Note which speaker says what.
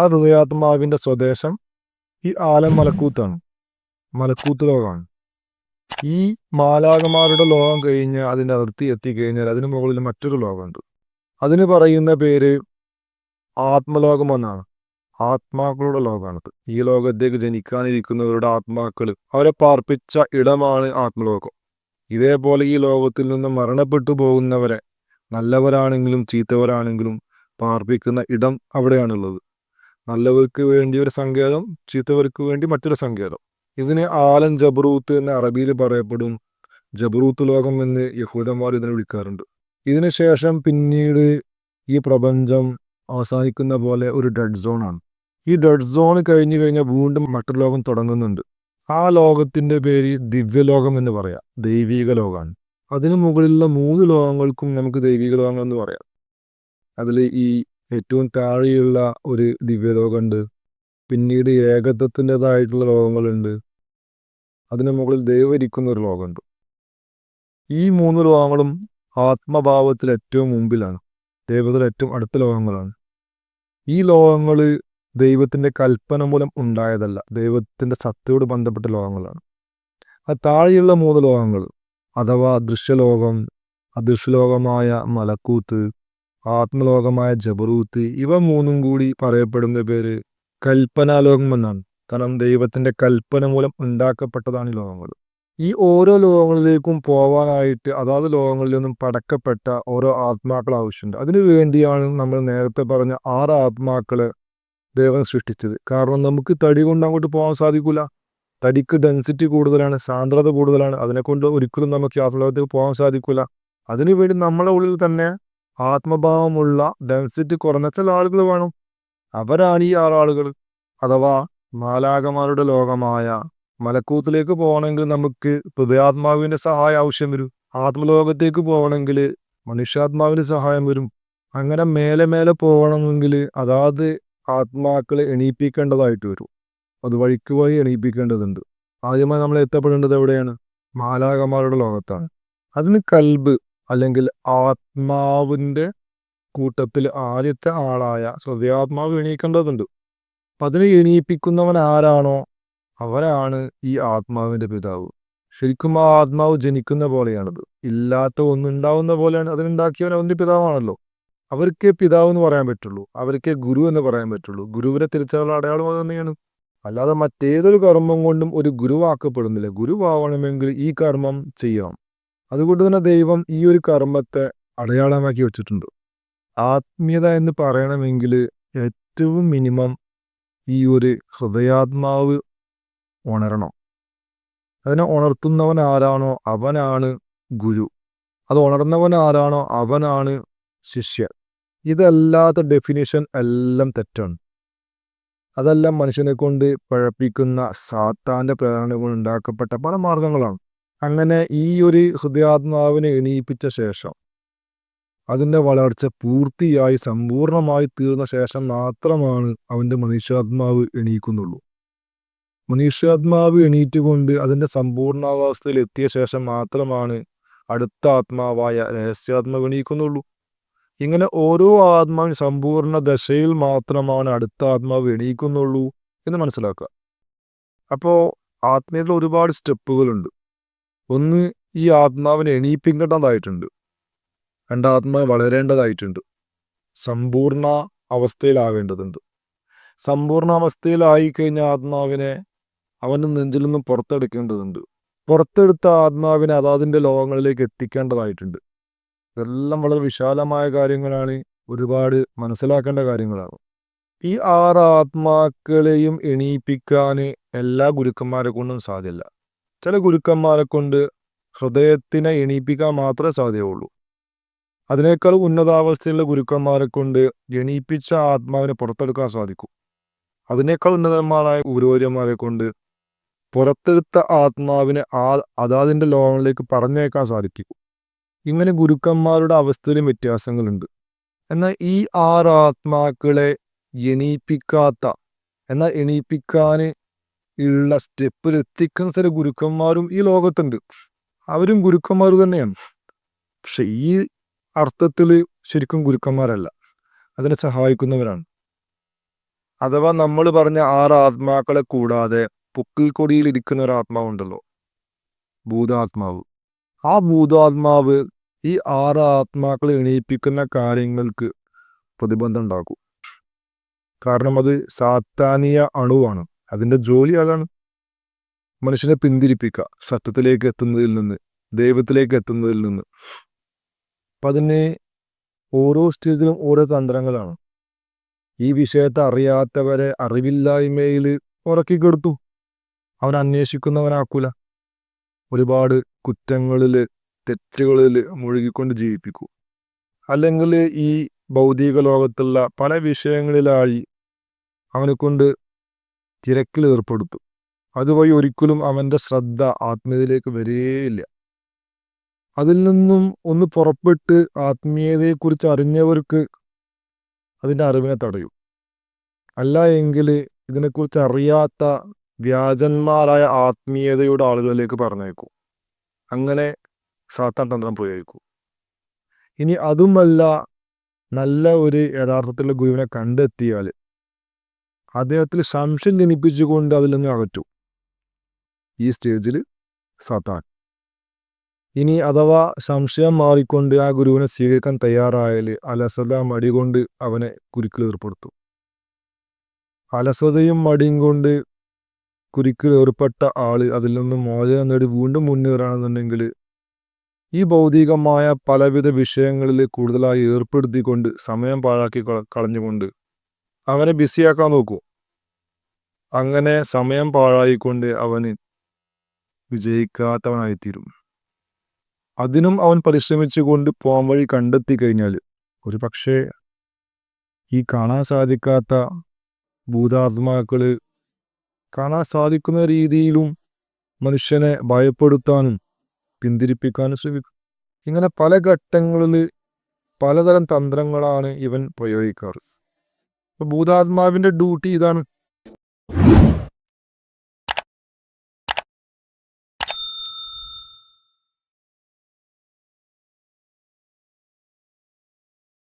Speaker 1: ആ ഹൃദയാത്മാവിന്റെ സ്വദേശം ഈ ആലം മലക്കൂത്താണ്. മലക്കൂത്ത് ലോകമാണ്. ഈ മാലാകമാരുടെ ലോകം കഴിഞ്ഞ് അതിന്റെ അതിർത്തി എത്തിക്കഴിഞ്ഞാൽ അതിന് മുകളിൽ മറ്റൊരു ലോകമുണ്ട്. അതിന് പറയുന്ന പേര് ആത്മലോകം എന്നാണ് ആത്മാക്കളുടെ ലോകമാണത്. ഈ ലോകത്തേക്ക് ജനിക്കാനിരിക്കുന്നവരുടെ ആത്മാക്കൾ അവരെ പാർപ്പിച്ച ഇടമാണ് ആത്മലോകം. ഇതേപോലെ ഈ ലോകത്തിൽ നിന്ന് മരണപ്പെട്ടു പോകുന്നവരെ നല്ലവരാണെങ്കിലും ചീത്തവരാണെങ്കിലും പാർപ്പിക്കുന്ന ഇടം അവിടെയാണുള്ളത്. നല്ലവർക്ക് വേണ്ടി ഒരു സങ്കേതം ചീത്തവർക്ക് വേണ്ടി മറ്റൊരു സങ്കേതം. ഇതിന് ആലൻ ജബറൂത്ത് എന്ന് അറബിയിൽ പറയപ്പെടും. ജബറൂത്ത് ലോകം എന്ന് യഹൂദന്മാർ ഇതിനെ വിളിക്കാറുണ്ട്. ഇതിനുശേഷം പിന്നീട് ഈ പ്രപഞ്ചം അവസാനിക്കുന്ന പോലെ ഒരു ഡെഡ് സോണാണ് ഈ ഡെഡ് സോൺ കഴിഞ്ഞു കഴിഞ്ഞാൽ വീണ്ടും മറ്റൊരു ലോകം തുടങ്ങുന്നുണ്ട്. ആ ലോകത്തിന്റെ പേര് ദിവ്യലോകം എന്ന് പറയാം. ദൈവിക ലോകമാണ് അതിനു മുകളിലുള്ള മൂന്ന് ലോകങ്ങൾക്കും നമുക്ക് ദൈവിക ലോകങ്ങൾ എന്ന് പറയാം. അതിൽ ഈ ഏറ്റവും താഴെയുള്ള ഒരു ദിവ്യലോകമുണ്ട്. പിന്നീട് ഏകത്വത്തിന്റെതായിട്ടുള്ള ലോകങ്ങളുണ്ട്. അതിന് മുകളിൽ ദൈവം ഇരിക്കുന്ന ഒരു ലോകമുണ്ട്. ഈ മൂന്ന് ലോകങ്ങളും ആത്മഭാവത്തിൽ ഏറ്റവും മുമ്പിലാണ്. ദൈവത്തിൽ ഏറ്റവും അടുത്ത ലോകങ്ങളാണ്. ഈ ലോകങ്ങൾ ദൈവത്തിന്റെ കൽപ്പന മൂലം ഉണ്ടായതല്ല. ദൈവത്തിന്റെ സത്തയോട് ബന്ധപ്പെട്ട ലോകങ്ങളാണ്. ആ താഴെയുള്ള മൂന്ന് ലോകങ്ങൾ അഥവാ ദൃശ്യലോകം അദൃശ്യലോകമായ മലക്കൂത്ത് ആത്മലോകമായ ജബറൂത്ത്. ഇവ മൂന്നും കൂടി പറയപ്പെടുന്ന പേര് കൽപ്പനാലോകം എന്നാണ് കാരണം ദൈവത്തിന്റെ കൽപ്പന മൂലം ഉണ്ടാക്കപ്പെട്ടതാണ് ഈ ലോകങ്ങൾ. ഈ ഓരോ ലോകങ്ങളിലേക്കും പോവാനായിട്ട് അതാത് ലോകങ്ങളിൽ നിന്നും പടക്കപ്പെട്ട ഓരോ ആത്മാക്കൾ ആവശ്യമുണ്ട്. അതിനു വേണ്ടിയാണ് നമ്മൾ നേരത്തെ പറഞ്ഞ ആറ് ആത്മാക്കളെ ദൈവം സൃഷ്ടിച്ചത്. കാരണം നമുക്ക് തടി കൊണ്ട് അങ്ങോട്ട് പോകാൻ സാധിക്കില്ല തടിക്ക് ഡെൻസിറ്റി കൂടുതലാണ് സാന്ദ്രത കൂടുതലാണ്. അതിനെക്കൊണ്ട് ഒരിക്കലും നമുക്ക് യാത്രലോകത്തേക്ക് പോകാൻ സാധിക്കില്ല അതിനുവേണ്ടി നമ്മളെ ഉള്ളിൽ തന്നെ ആത്മഭാവമുള്ള ഡെൻസിറ്റി കുറഞ്ഞ ചില ആളുകൾ വേണം. അവരാണ് ഈ ആറാളുകൾ അഥവാ മാലാകമാരുടെ ലോകമായ മലക്കൂത്തിലേക്ക് പോകണമെങ്കിൽ നമുക്ക് ഹൃദയാത്മാവിന്റെ സഹായം ആവശ്യം വരും. ആത്മലോകത്തേക്ക് പോകണമെങ്കിൽ മനുഷ്യാത്മാവിന്റെ സഹായം വരും. അങ്ങനെ മേലെ മേലെ പോകണമെങ്കിൽ അതാത് ആത്മാക്കളെ എണീപ്പിക്കേണ്ടതായിട്ട് വരും. അത് വഴിക്ക് വഴി എണീപ്പിക്കേണ്ടതുണ്ട്. ആദ്യമായി നമ്മൾ എത്തപ്പെടേണ്ടത് എവിടെയാണ്? മാലാകമാരുടെ ലോകത്താണ്. അതിന് കൽബ് അല്ലെങ്കിൽ ആത്മാവിന്റെ കൂട്ടത്തിൽ ആദ്യത്തെ ആളായ ഹൃദയാത്മാവ് എണീക്കേണ്ടതുണ്ട്. അപ്പം അതിനെ എണീപ്പിക്കുന്നവൻ ആരാണോ അവരാണ് ഈ ആത്മാവിന്റെ പിതാവ്. ശരിക്കും ആ ആത്മാവ് ജനിക്കുന്ന പോലെയാണത്. ഇല്ലാത്ത ഒന്നുണ്ടാവുന്ന പോലെയാണ് അതിനുണ്ടാക്കിയവൻ അവന്റെ പിതാവാണല്ലോ. അവർക്ക് പിതാവ് എന്ന് പറയാൻ പറ്റുള്ളൂ. അവർക്ക് ഗുരു എന്ന് പറയാൻ പറ്റുള്ളൂ. ഗുരുവിനെ തിരിച്ചുള്ള അടയാളം അത് തന്നെയാണ്. അല്ലാതെ മറ്റേതൊരു കർമ്മം കൊണ്ടും ഒരു ഗുരുവാക്കപ്പെടുന്നില്ല. ഗുരുവാവണമെങ്കിൽ ഈ കർമ്മം ചെയ്യാം. അതുകൊണ്ട് തന്നെ ദൈവം ഈ ഒരു കർമ്മത്തെ അടയാളമാക്കി വെച്ചിട്ടുണ്ട്. ആത്മീയത എന്ന് പറയണമെങ്കിൽ ഏറ്റവും മിനിമം ഈ ഒരു ഹൃദയാത്മാവ് ഉണരണം. അതിനെ ഉണർത്തുന്നവൻ ആരാണോ അവനാണ് ഗുരു. അത് ഉണർന്നവൻ ആരാണോ അവനാണ് ശിഷ്യൻ. ഇതല്ലാത്ത ഡെഫിനേഷൻ എല്ലാം തെറ്റാണ്. അതെല്ലാം മനുഷ്യനെ കൊണ്ട് പഴപ്പിക്കുന്ന സാത്താന്റെ പ്രേരണ കൊണ്ട് ഉണ്ടാക്കപ്പെട്ട പല മാർഗങ്ങളാണ്. അങ്ങനെ ഈ ഒരു ഹൃദയാത്മാവിനെ എണീപ്പിച്ച ശേഷം അതിന്റെ വളർച്ച പൂർത്തിയായി സമ്പൂർണമായി തീർന്ന ശേഷം മാത്രമാണ് അവന്റെ മനുഷ്യാത്മാവ് എണീക്കുന്നുള്ളൂ. മനുഷ്യാത്മാവ് എണീറ്റുകൊണ്ട് അതിന്റെ സമ്പൂർണാവസ്ഥയിൽ എത്തിയ ശേഷം മാത്രമാണ് അടുത്ത ആത്മാവായ രഹസ്യാത്മാവ് എണീക്കുന്നുള്ളൂ. ഇങ്ങനെ ഓരോ ആത്മാവിന് സമ്പൂർണ ദശയിൽ മാത്രമാണ് അടുത്ത ആത്മാവ് എണീക്കുന്നുള്ളൂ എന്ന് മനസ്സിലാക്കുക. അപ്പോൾ ആത്മീയത്തിൽ ഒരുപാട് സ്റ്റെപ്പുകളുണ്ട്. ഒന്ന് ഈ ആത്മാവിനെ എണീപ്പിക്കേണ്ടതായിട്ടുണ്ട്. രണ്ട് ആത്മാവ് വളരേണ്ടതായിട്ടുണ്ട്. സമ്പൂർണ അവസ്ഥയിലാവേണ്ടതുണ്ട് സമ്പൂർണ അവസ്ഥയിലായി കഴിഞ്ഞ ആത്മാവിനെ അവന്റെ നെഞ്ചിൽ നിന്നും പുറത്തെടുക്കേണ്ടതുണ്ട്. പുറത്തെടുത്ത ആത്മാവിനെ അതാതിന്റെ ലോകങ്ങളിലേക്ക് എത്തിക്കേണ്ടതായിട്ടുണ്ട്. ഇതെല്ലാം വളരെ വിശാലമായ കാര്യങ്ങളാണ്. ഒരുപാട് മനസ്സിലാക്കേണ്ട കാര്യങ്ങളാണ്. ഈ ആറ് ആത്മാക്കളെയും എണീപ്പിക്കാൻ എല്ലാ ഗുരുക്കന്മാരെ കൊണ്ടും സാധ്യമല്ല. ചില ഗുരുക്കന്മാരെ കൊണ്ട് ഹൃദയത്തിനെ എണീപ്പിക്കാൻ മാത്രമേ സാധ്യമുള്ളൂ അതിനേക്കാൾ ഉന്നതാവസ്ഥയിലുള്ള ഗുരുക്കന്മാരെ കൊണ്ട് എണീപ്പിച്ച ആത്മാവിനെ പുറത്തെടുക്കാൻ സാധിക്കും. അതിനേക്കാൾ ഉന്നതന്മാരായ ഗുരുവര്യന്മാരെ കൊണ്ട് പുറത്തെടുത്ത ആത്മാവിനെ ആ അതാതിന്റെ ലോകങ്ങളിലേക്ക് പറഞ്ഞേക്കാൻ സാധിക്കും. ഇങ്ങനെ ഗുരുക്കന്മാരുടെ അവസ്ഥയിലും വ്യത്യാസങ്ങളുണ്ട്. എന്നാൽ ഈ ആറ് ആത്മാക്കളെ എണീപ്പിക്കാത്ത എന്നാൽ എണീപ്പിക്കാൻ ഉള്ള സ്റ്റെപ്പിൽ എത്തിക്കുന്ന ചില ഗുരുക്കന്മാരും ഈ ലോകത്തുണ്ട്. അവരും ഗുരുക്കന്മാർ തന്നെയാണ്. പക്ഷെ ഈ അർത്ഥത്തിൽ ശരിക്കും ഗുരുക്കന്മാരല്ല. അതിനെ സഹായിക്കുന്നവരാണ്. അഥവാ നമ്മൾ പറഞ്ഞ ആറ് ആത്മാക്കളെ കൂടാതെ പൊക്കിൽ കൊടിയിൽ ഇരിക്കുന്ന ഒരു ആത്മാവുണ്ടല്ലോ ഭൂതാത്മാവ്. ആ ഭൂതാത്മാവ് ഈ ആറ് ആത്മാക്കളെ എണീപ്പിക്കുന്ന കാര്യങ്ങൾക്ക് പ്രതിബന്ധം ഉണ്ടാക്കും. കാരണം അത് സാത്താനിയ അണുവാണ്. അതിന്റെ ജോലി അതാണ്. മനുഷ്യനെ പിന്തിരിപ്പിക്കുക സത്യത്തിലേക്ക് എത്തുന്നതിൽ നിന്ന് ദൈവത്തിലേക്ക് എത്തുന്നതിൽ നിന്ന്. അപ്പം അതിന് ഓരോ സ്റ്റേജിലും ഓരോ തന്ത്രങ്ങളാണ്. ഈ വിഷയത്തെ അറിയാത്തവരെ അറിവില്ലായ്മയിൽ ഉറക്കി കെടുത്തു അവൻ അന്വേഷിക്കുന്നവനാക്കൂല. ഒരുപാട് കുറ്റങ്ങളിൽ തെറ്റുകളിൽ മുഴുകിക്കൊണ്ട് ജീവിപ്പിക്കൂ. അല്ലെങ്കിൽ ഈ ഭൗതിക ലോകത്തുള്ള പല വിഷയങ്ങളിലായി അവനെ കൊണ്ട് തിരക്കിൽ ഏർപ്പെടുത്തു. അതുവഴി ഒരിക്കലും അവന്റെ ശ്രദ്ധ ആത്മീയതയിലേക്ക് വരികയില്ല അതിൽ നിന്നും ഒന്ന് പുറപ്പെട്ട് ആത്മീയതയെക്കുറിച്ച് അറിഞ്ഞവർക്ക് അതിന്റെ അറിവിനെ തടയും. അല്ല എങ്കിൽ ഇതിനെക്കുറിച്ച് അറിയാത്ത വ്യാജന്മാരായ ആത്മീയതയുടെ ആളുകളിലേക്ക് പറഞ്ഞേക്കും അങ്ങനെ സാത്താൻ തന്ത്രം പ്രയോഗിക്കും. ഇനി അതുമല്ല നല്ല ഒരു യഥാർത്ഥത്തിലുള്ള ഗുരുവിനെ കണ്ടെത്തിയാൽ അദ്ദേഹത്തിൽ സംശയം ജനിപ്പിച്ചുകൊണ്ട് അതിൽ നിന്ന് അകറ്റു. ഈ സ്റ്റേജിൽ സത്താൻ. ഇനി അഥവാ സംശയം മാറിക്കൊണ്ട് ആ ഗുരുവിനെ സ്വീകരിക്കാൻ തയ്യാറായാൽ അലസത മടി കൊണ്ട് അവനെ കുരുക്കിൽ ഏർപ്പെടുത്തും. അലസതയും മടിയും കൊണ്ട് കുരുക്കിൽ ഏർപ്പെട്ട ആൾ അതിൽ നിന്ന് മോചനം നേടി വീണ്ടും മുന്നേറുകയാണെന്നുണ്ടെങ്കിൽ ഈ ഭൗതികമായ പലവിധ വിഷയങ്ങളിൽ കൂടുതലായി ഏർപ്പെടുത്തിക്കൊണ്ട് സമയം പാഴാക്കി കളഞ്ഞുകൊണ്ട് അവനെ ബിസിയാക്കാൻ നോക്കൂ. അങ്ങനെ സമയം പാഴായിക്കൊണ്ട് അവന് വിജയിക്കാത്തവനായിത്തീരും. അതിനും അവൻ പരിശ്രമിച്ചുകൊണ്ട് പോകാൻ വഴി കണ്ടെത്തി കഴിഞ്ഞാൽ ഒരു പക്ഷേ ഈ കാണാൻ സാധിക്കാത്ത ഭൂതാത്മാക്കൾ കാണാൻ സാധിക്കുന്ന രീതിയിലും മനുഷ്യനെ ഭയപ്പെടുത്താനും പിന്തിരിപ്പിക്കാനും ശ്രമിക്കും. ഇങ്ങനെ പല ഘട്ടങ്ങളിൽ പലതരം തന്ത്രങ്ങളാണ് ഇവൻ പ്രയോഗിക്കാറ്. ഭൂതാത്മാവിന്റെ ഡ്യൂട്ടി ഇതാണ്.